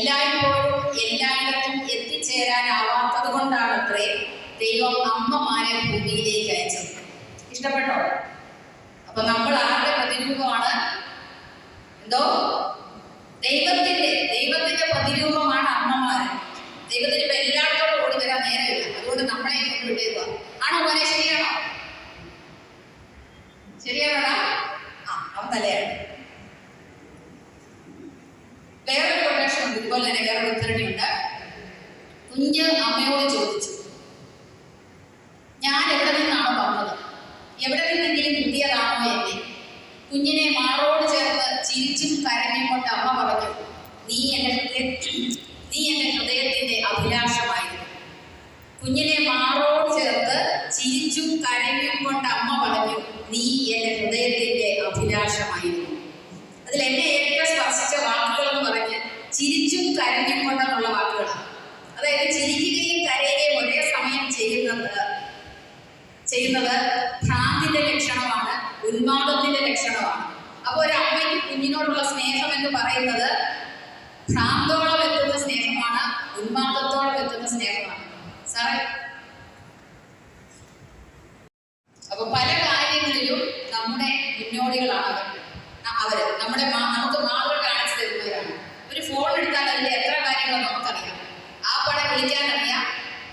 എല്ലായ്പ്പോഴും എല്ലായിടത്തും എത്തിച്ചേരാനാവാത്തത് കൊണ്ടാണത്രേ ദൈവം അമ്മമാരെ ഭൂമിയിലേക്ക് അയച്ചത്. ഇഷ്ടപ്പെട്ടോ? അപ്പൊ നമ്മൾ ആരുടെ പ്രതിരൂപമാണ്? എന്തോ? ദൈവത്തിന്റെ കുഞ്ഞിനെ മാറോട് ചേർത്ത് ചിരിച്ചും കരഞ്ഞും കൊണ്ട് അമ്മ പറഞ്ഞു നീ എന്റെ നീ എന്റെ ഹൃദയത്തിന്റെ അഭിലാഷമായിരുന്നു. കുഞ്ഞിനെ മാറോട് ചേർത്ത് ചിരിച്ചും കരഞ്ഞും കൊണ്ട് അമ്മ പറഞ്ഞു നീ എന്റെ ഹൃദയത്തിന്റെ അഭിലാഷമായിരുന്നു. അതിൽ എന്നെ ഏറ്റവും സ്പർശിച്ച വാക്കുകൾ എന്ന് പറഞ്ഞ് ചിരിച്ചും കരഞ്ഞും കൊണ്ടെന്നുള്ള വാക്കുകളാണ്. അതായത് ചിരിക്കുകയും കരയുകയും ഒരേ സമയം ചെയ്യുന്നത് ചെയ്യുന്നത് ഭ്രാന്തിന്റെ ലക്ഷണമാണ് ഉന്മാദത്തിന്റെ ലക്ഷണമാണ് അപ്പോൾ ഒരു അമ്മയ്ക്ക് കുഞ്ഞിനോടുള്ള സ്നേഹം എന്ന് പറയുന്നത് ഭ്രാന്തോളം എത്തുന്ന സ്നേഹമാണ് ഉന്മാദത്തോളം എത്തുന്ന സ്നേഹമാണ്. സാറേ? അപ്പൊ പല കാര്യങ്ങളിലും നമ്മുടെ മുന്നോടികളാണ് അവർ. അവർ. നമ്മുടെ നമുക്ക് മാതൃക കാണിച്ചു തരുന്നവരാണ്. ഒരു ഫോൺ എടുത്താൽ അതിന്റെ എത്ര കാര്യങ്ങൾ നമുക്കറിയാം. ആ പടം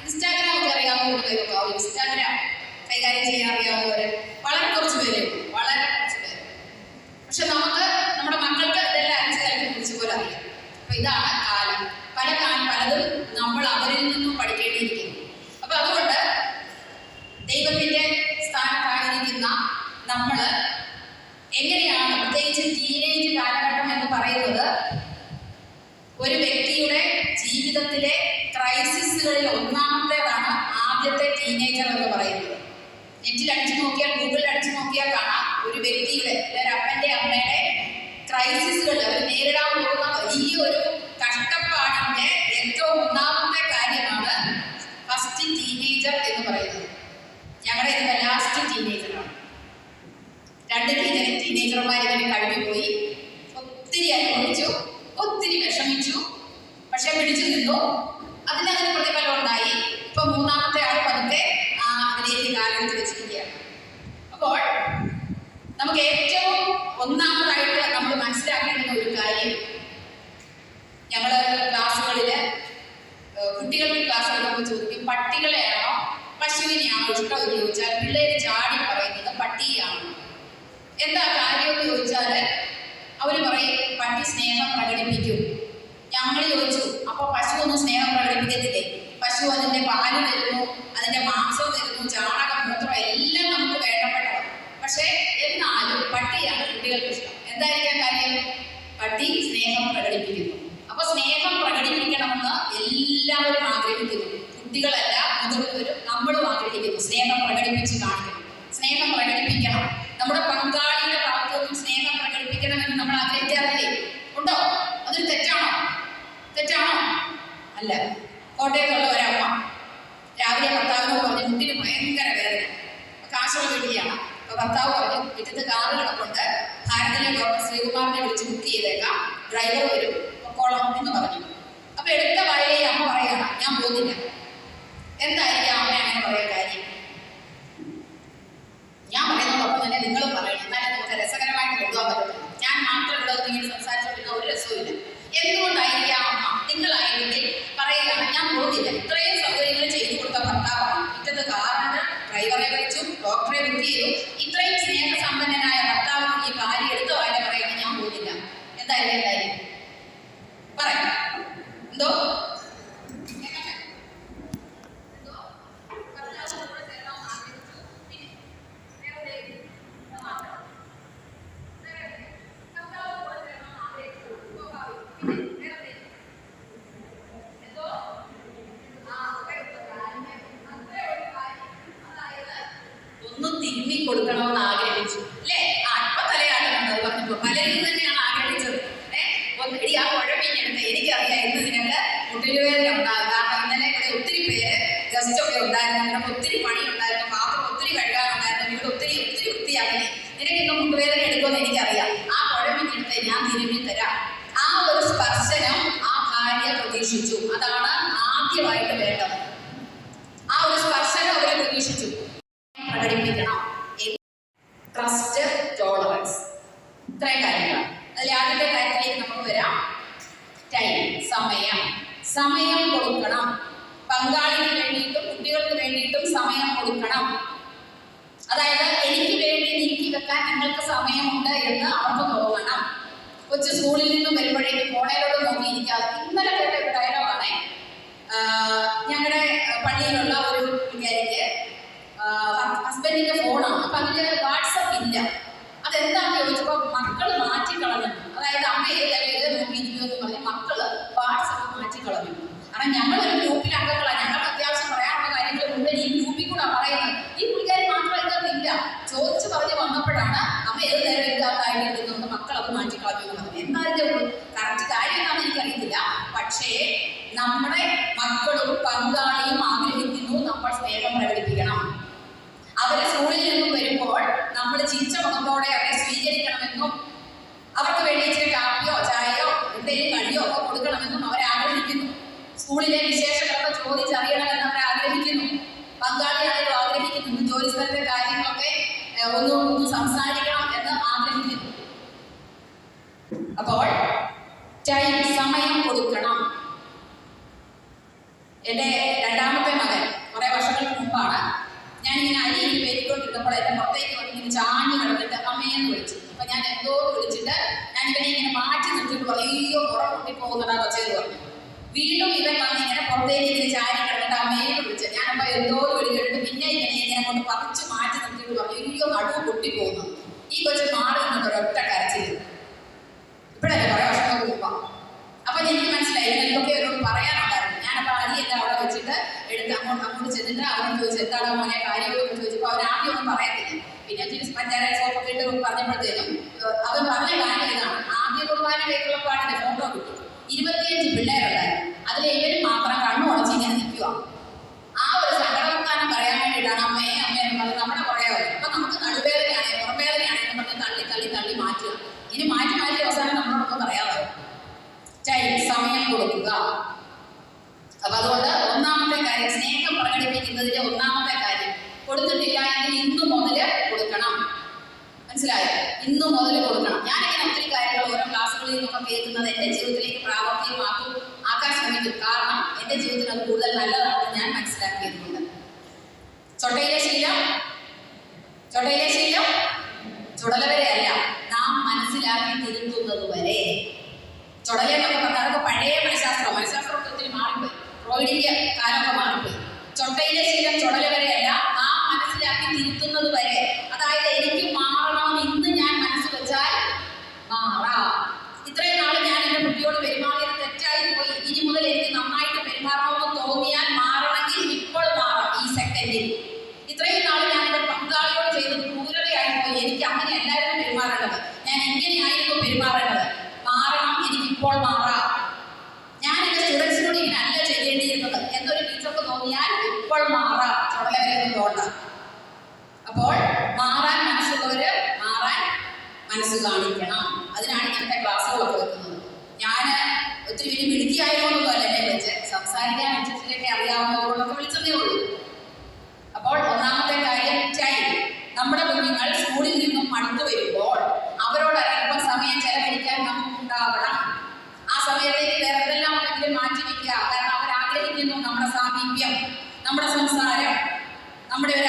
ഇൻസ്റ്റാഗ്രാം ഒക്കെ അറിയാവുന്നവർ ഇൻസ്റ്റാഗ്രാം കൈകാര്യം ചെയ്യാൻ അറിയാവുന്നവര് വളരെ കുറച്ച് പേരേ ഉള്ളൂ വളരെ കുറച്ച് പേര് പക്ഷെ നമുക്ക് നമ്മുടെ മക്കൾക്ക് ഇതെല്ലാം അരച്ച് കലക്കി കുറിച്ച് പോലെ അറിയാം. അപ്പൊ ഇതാണ് കാലം. പല കാലം പലതും നമ്മൾ അവരിൽ നിന്നും പഠിക്കേണ്ടിയിരിക്കുന്നു. അപ്പൊ അതുകൊണ്ട് ദൈവത്തിന്റെ സ്ഥാനത്തായിരിക്കുന്ന നമ്മൾ എങ്ങനെയാണ് പ്രത്യേകിച്ച് ടീനേജ് കാലഘട്ടം എന്ന് പറയുന്നത്? ഒരു വ്യക്തിയുടെ ജീവിതത്തിലെ ക്രൈസിസുകളിൽ ഒന്നാമത്തേതാണ് ആദ്യത്തെ ടീനേജർ എന്ന് പറയുന്നത്. നെറ്റിൽ അടിച്ചു നോക്കിയാൽ ഗൂഗിളിൽ അടിച്ചു നോക്കിയാൽ കാണാം ഒരു വ്യക്തിയുടെ ക്രൈസിസുകൾ അവർ നേരിടാൻ പോകുന്ന വലിയ ഒരു കഷ്ടപ്പാടിന്റെ ഏറ്റവും ഒന്നാമത്തെ കാര്യമാണ് ഫസ്റ്റ് ടീനേജർ എന്ന് പറയുന്നത്. ഞങ്ങളുടെ ഇതിന്റെ ലാസ്റ്റ് ടീനേജറാണ് രണ്ട് ടീനേജർ ടീനേജർമാർ ഇതിനെ കഴിഞ്ഞുപോയി ഒത്തിരി അനുഭവിച്ചു ഒത്തിരി വിഷമിച്ചു പക്ഷെ പിടിച്ചു നിന്നു. അതിനങ്ങനെ പ്രതിഫലം ഉണ്ടായി. ഇപ്പൊ മൂന്നാമത്തെ ആൾ പതുക്കെ അതിലേക്ക് കാലെടുത്ത് വെച്ചിരിക്കുകയാണ്. അപ്പോൾ നമുക്ക് ഏറ്റവും ഒന്നാമതായിട്ട് നമ്മൾ മനസ്സിലാക്കേണ്ടുന്ന ഒരു കാര്യം ഞങ്ങൾ ക്ലാസ്സുകളിൽ കുട്ടികൾക്ക് ക്ലാസ് എടുക്കുമ്പോൾ ചോദിക്കും പട്ടികളെയാണോ പശുവിനെയാണോ ഇഷ്ടം എന്ന് ചോദിച്ചാൽ പിള്ളേര് ചാടി പറയുന്നത് പട്ടിയാണ് എന്താ കാര്യം എന്ന് ചോദിച്ചാൽ അവർ പറയും പട്ടി സ്നേഹം പ്രകടിപ്പിക്കും. ഞങ്ങൾ ചോദിച്ചു അപ്പൊ പശു ഒന്നും സ്നേഹം പ്രകടിപ്പിക്കത്തില്ലേ? പശു അതിന്റെ പാൽ തരുന്നു അതിന്റെ മാംസം തരുന്നു ചാണകം മൂത്രം എല്ലാം നമുക്ക് വേണ്ടപ്പെട്ടതാണ്. പക്ഷേ എന്നാലും പട്ടിയാണ് കുട്ടികൾക്ക് ഇഷ്ടം. എന്തായിരിക്കാം കാര്യം? പട്ടി സ്നേഹം പ്രകടിപ്പിക്കുന്നു അപ്പൊ സ്നേഹം പ്രകടിപ്പിക്കണമെന്ന് എല്ലാവരും ആഗ്രഹിക്കുന്നു കുട്ടികളല്ല മുതിർന്നവരും നമ്മളും ആഗ്രഹിക്കുന്നു സ്നേഹം പ്രകടിപ്പിച്ച് കാണിക്കണം സ്നേഹം പ്രകടിപ്പിക്കണം നമ്മുടെ പങ്കാളിയുടെ ഭാഗത്തു നിന്നും സ്നേഹം പ്രകടിപ്പിക്കണമെന്ന് നമ്മൾ ആഗ്രഹിക്കാറില്ലേ ഉണ്ടോ അതൊരു തെറ്റാണോ തെറ്റാണോ അല്ല കോട്ടയത്തുള്ള ഒരമ്മ. രാവിലെ ഭർത്താവിനോട് പറഞ്ഞു മുട്ടിന് ഭയങ്കര വേദന. കാശുള്ള വീട്ടിലാണ് അപ്പൊ ഭർത്താവ് പറഞ്ഞു മുറ്റത്ത് കാറ് കിടപ്പുണ്ട്. ഭാരതിലെ ഡോക്ടർ ശ്രീകുമാറിനെ വിളിച്ച് ബുക്ക് ചെയ്തേക്കാം. ഡ്രൈവർ വരും. പൊക്കോളം എന്ന് പറഞ്ഞു. അപ്പൊ എടുത്ത വയലേ അമ്മ പറയാണ് ഞാൻ പോകുന്നില്ല. എന്തായിരിക്കും അമ്മ അങ്ങനെ പറയാൻ കാര്യം ഞാൻ പറയുന്നതോടൊപ്പം തന്നെ നിങ്ങൾ പറയണം എന്നാലേ നമുക്ക് രസകരമായിട്ട് കൊണ്ടുപോകാൻ പറ്റത്തുള്ളൂ ഞാൻ മാത്രം ഇവിടെ വന്ന് ഇങ്ങനെ സംസാരിച്ചുകൊണ്ടിരുന്ന ഒരു രസവുമില്ല എന്തുകൊണ്ടായിരിക്കാം അമ്മ നിങ്ങളായിരുന്നെങ്കിൽ പറയുകയാണ് ഞാൻ പോകുന്നില്ല ഇത്രയും സൗകര്യങ്ങൾ ചെയ്തു കൊടുത്ത ഭർത്താവാണ് ഇറ്റത്ത് കാറിന് ഡ്രൈവറെ വിളിച്ചു ഡോക്ടറെ ബുക്ക് ചെയ്തു ഇത്രയും സ്നേഹസമ്പന്നനായ ഭർത്താവ് ഈ ഭാര്യ എടുത്ത വായന പറയാണ് ഞാൻ പോകുന്നില്ല എന്തായിരിക്കും കാര്യം പറയാം എന്തോ എന്തോ ഭർത്താവ് കൂടെ ചേർന്ന് ആഗ്രഹിച്ചു പിന്നെ വേറെ ഇത് മാത്രം ഒന്ന് തിരുമ്മി കൊടുക്കണമെന്ന് ആഗ്രഹിച്ചു അല്ലേ ആ ഇപ്പൊ തലയാട്ടുന്നുണ്ട് അത് പറഞ്ഞപ്പോ പലരും തന്നെയാണ് ആഗ്രഹിച്ചത് ഏഹ് ഒന്ന് ഇടി ആ കുഴപ്പിഞ്ഞെടുത്ത് എനിക്കറിയാം ഇന്ന് നിനക്ക് മുട്ടിലുവേദന ഉണ്ടാകും കാരണം ഇന്നലെ ഇവിടെ ഒത്തിരി പേര് ഗസ്റ്റ് ഒക്കെ ഉണ്ടായിരുന്നു. നിനക്ക് ഒത്തിരി പണി ഉണ്ടായിരുന്നു പാത്രം ഒത്തിരി കഴുകാനുണ്ടായിരുന്നു. ഇവിടെ ഒത്തിരി ഒത്തിരി വൃത്തിയാക്കി നിനക്ക് ഇന്ന് മുട്ടുവേദന എടുക്കുമെന്ന് എനിക്കറിയാം. ആ കുഴമ്പിനെടുത്ത് ഞാൻ തിരുമ്മി തരാം. ആ ഒരു സ്പർശനം ആ ഭാര്യ പ്രതീക്ഷിച്ചു. അതാണ് ആദ്യമായിട്ട് വേണ്ടത്. ആ ഒരു സ്പർശനം അവരെ പ്രതീക്ഷിച്ചു. പ്രകടിപ്പിക്കണം. ട്രസ്റ്റ് ടോളറൻസ് ഇത്രയും കാര്യങ്ങൾ അതിൽ ആദ്യത്തെ കാര്യത്തിലേക്ക് നമുക്ക് വരാം. ടൈം സമയം. സമയം കാരണം ഞങ്ങൾ ഒരു ഗ്രൂപ്പിൽ പുറം പൊട്ടിപ്പോകുന്നതാ കൊച്ചേന്ന് പറഞ്ഞു. വീണ്ടും ഇവൻ വന്ന് ഇങ്ങനെ പുറത്തേക്ക് ഇങ്ങനെ ചാരി കിടന്നിട്ട് അമ്മയെ വിളിച്ചു ഞാനപ്പോ എന്തോ വിളിച്ചിട്ട് പിന്നെ ഇങ്ങനെ ഇങ്ങനെ കൊണ്ട് പറിച്ച് മാറ്റി നിർത്തിയിട്ട് പറഞ്ഞു അയ്യോ നടുവ് പൊട്ടിപ്പോകുന്നു. ഈ കൊച്ചു മാറി നിന്നിട്ട് ഒരൊറ്റ കരച്ചിൽ ഇപ്പോഴല്ലേ കുറെ വർഷങ്ങൾക്ക് മുമ്പാ. അപ്പൊ എനിക്ക് മനസ്സിലായി എന്തൊക്കെ അവരോട് പറയാനുണ്ടായിരുന്നു. ഞാനപ്പോ അരിയെല്ലാം അവിടെ വെച്ചിട്ട് എടുത്ത് അങ്ങോട്ട് അങ്ങോട്ട് ചെന്നിട്ട് അവരോട് ചോദിച്ചു എന്താണ് മോനെ കാര്യങ്ങളൊക്കെ ചോദിച്ചപ്പോൾ അവരാദ്യം ഒന്നും പറയത്തില്ല. പിന്നെ പഞ്ചായത്ത് പറഞ്ഞപ്പോഴത്തേ ഏഹ്, അവൻ പറഞ്ഞ കാര്യം ഇതാണ് ആദ്യ കുർബാന വെക്കുള്ളപ്പാടിന്റെ ഫോട്ടോ കിട്ടും ഇരുപത്തിയഞ്ച് പിള്ളേരുണ്ടായിരുന്നു അതിൽ ഇവർ മാത്രം കണ്ണു ഉടച്ച് ഇങ്ങനെ നിൽക്കുക ആ ഒരു സങ്കടവർത്താനം പറയാൻ വേണ്ടിയിട്ടാണ് അമ്മയെ അമ്മയെ പറഞ്ഞത് നമ്മുടെ കുറേ അപ്പൊ നമുക്ക് നടുവേദനയാണ് പുറംവേദനയാണ് എന്ന് പറഞ്ഞ് തള്ളി തള്ളി തള്ളി മാറ്റുക ഇനി മാറ്റി മാറ്റി അവസാനം നമ്മളോടൊന്നും പറയാതെ ടൈം സമയം കൊടുക്കുക അപ്പൊ അതുകൊണ്ട് ഒന്നാമത്തെ കാര്യം സ്നേഹം പ്രകടിപ്പിക്കുന്നതിന്റെ ഒന്നാമത്തെ കാര്യം കൊടുത്തിട്ടില്ല എങ്കിൽ ഇന്നു മുതൽ കൊടുക്കണം മനസ്സിലായോ ഇന്നു മുതൽ കൊടുക്കണം. ഞാനിങ്ങനെ ഒത്തിരി കാര്യങ്ങൾ ഓരോ ക്ലാസ്സുകളിൽ നിന്നൊക്കെ കേൾക്കുന്നത് എന്റെ ജീവിതത്തിലേക്ക് പ്രാവർത്തികമാക്കും ആക്കാൻ ശ്രമിക്കും. കാരണം എന്റെ ജീവിതത്തിൽ അത് കൂടുതൽ നല്ലതാണെന്ന് ഞാൻ മനസ്സിലാക്കിയതുകൊണ്ട് ചൊട്ടയിലെ ശീലം? ചൊട്ടയിലെ ശീലം? ചുടലവരെയല്ല നാം മനസ്സിലാക്കി തിരുത്തുന്നത് വരെ. ചുടലെന്നൊക്കെ പറഞ്ഞാൽ അതൊക്കെ പഴയ മനഃശാസ്ത്രം. മനഃശാസ്ത്രമൊക്കെ ഒത്തിരി മാറിപ്പോയി. ഫ്രോയിഡിന്റെ കാലമൊക്കെ മാറിപ്പോയി. ചൊട്ടയിലെ ശീലം ചുടല വരെയല്ല നാം മനസ്സിലാക്കി തിരുത്തുന്നത് വരെ അതായത് എനിക്ക് മാറണം ഇന്ന് ഞാൻ മനസ്സ് വെച്ചാൽ മാറാം ഇത്രയും നാൾ ഞാൻ എന്റെ കുട്ടിയോട് പെരുമാറിയത് തെറ്റായി പോയി ഇനി മുതൽ എനിക്ക് നന്നായിട്ട് പെരുമാറണമെന്ന് തോന്നിയാൽ മാറണമെങ്കിൽ ഇപ്പോൾ മാറാം ഈ സെക്കൻഡിൽ ഇത്രയും നാൾ ഞാൻ എന്റെ പങ്കാളിയോട് ചെയ്തത് ക്രൂരതയായി പോയി എനിക്ക് അങ്ങനെ എല്ലാവരും പെരുമാറേണ്ടത് ഞാൻ എങ്ങനെയായിരുന്നു പെരുമാറേണ്ടത് മാറണം എനിക്ക് ഇപ്പോൾ മാറാം ഞാൻ എന്റെ സ്റ്റുഡൻസിനോട് ഇങ്ങനെ അല്ല ചെയ്യേണ്ടിയിരുന്നത് എന്നൊരു ടീച്ചർക്ക് തോന്നിയാൽ ഇപ്പോൾ മാറാം ചുടലവരെയൊന്നും തോണ്ട അപ്പോൾ മാറാൻ മനസ്സുള്ളവര് മാറാൻ മനസ്സ് കാണിക്കണം. അതിനാണ് ഇങ്ങനത്തെ ക്ലാസ്സുകളൊക്കെ വെക്കുന്നത്. ഞാൻ ഒത്തിരി വലിയ മിടുക്കിയായതുകൊണ്ടൊന്നും അല്ല എന്നെ വിളിച്ച്. സംസാരിക്കാൻ അച്ഛനൊക്കെ അറിയാവുന്നതുകൊണ്ടൊക്കെ വിളിച്ചതേ ഉള്ളൂ. അപ്പോൾ ഒന്നാമത്തെ കാര്യം ചൈൽഡ് നമ്മുടെ കുഞ്ഞുങ്ങൾ സ്കൂളിൽ നിന്നും മടുത്തു വരുമ്പോൾ അവരോട് അല്പം സമയം ചെലവഴിക്കാൻ നമുക്കുണ്ടാവണം. ആ സമയത്തേക്ക് വേറെ എന്തെല്ലാം ഉണ്ടെങ്കിലും മാറ്റി വെക്കുക. കാരണം അവർ ആഗ്രഹിക്കുന്നു നമ്മുടെ സാമീപ്യം നമ്മുടെ സംസാരം നമ്മുടെ ഒരു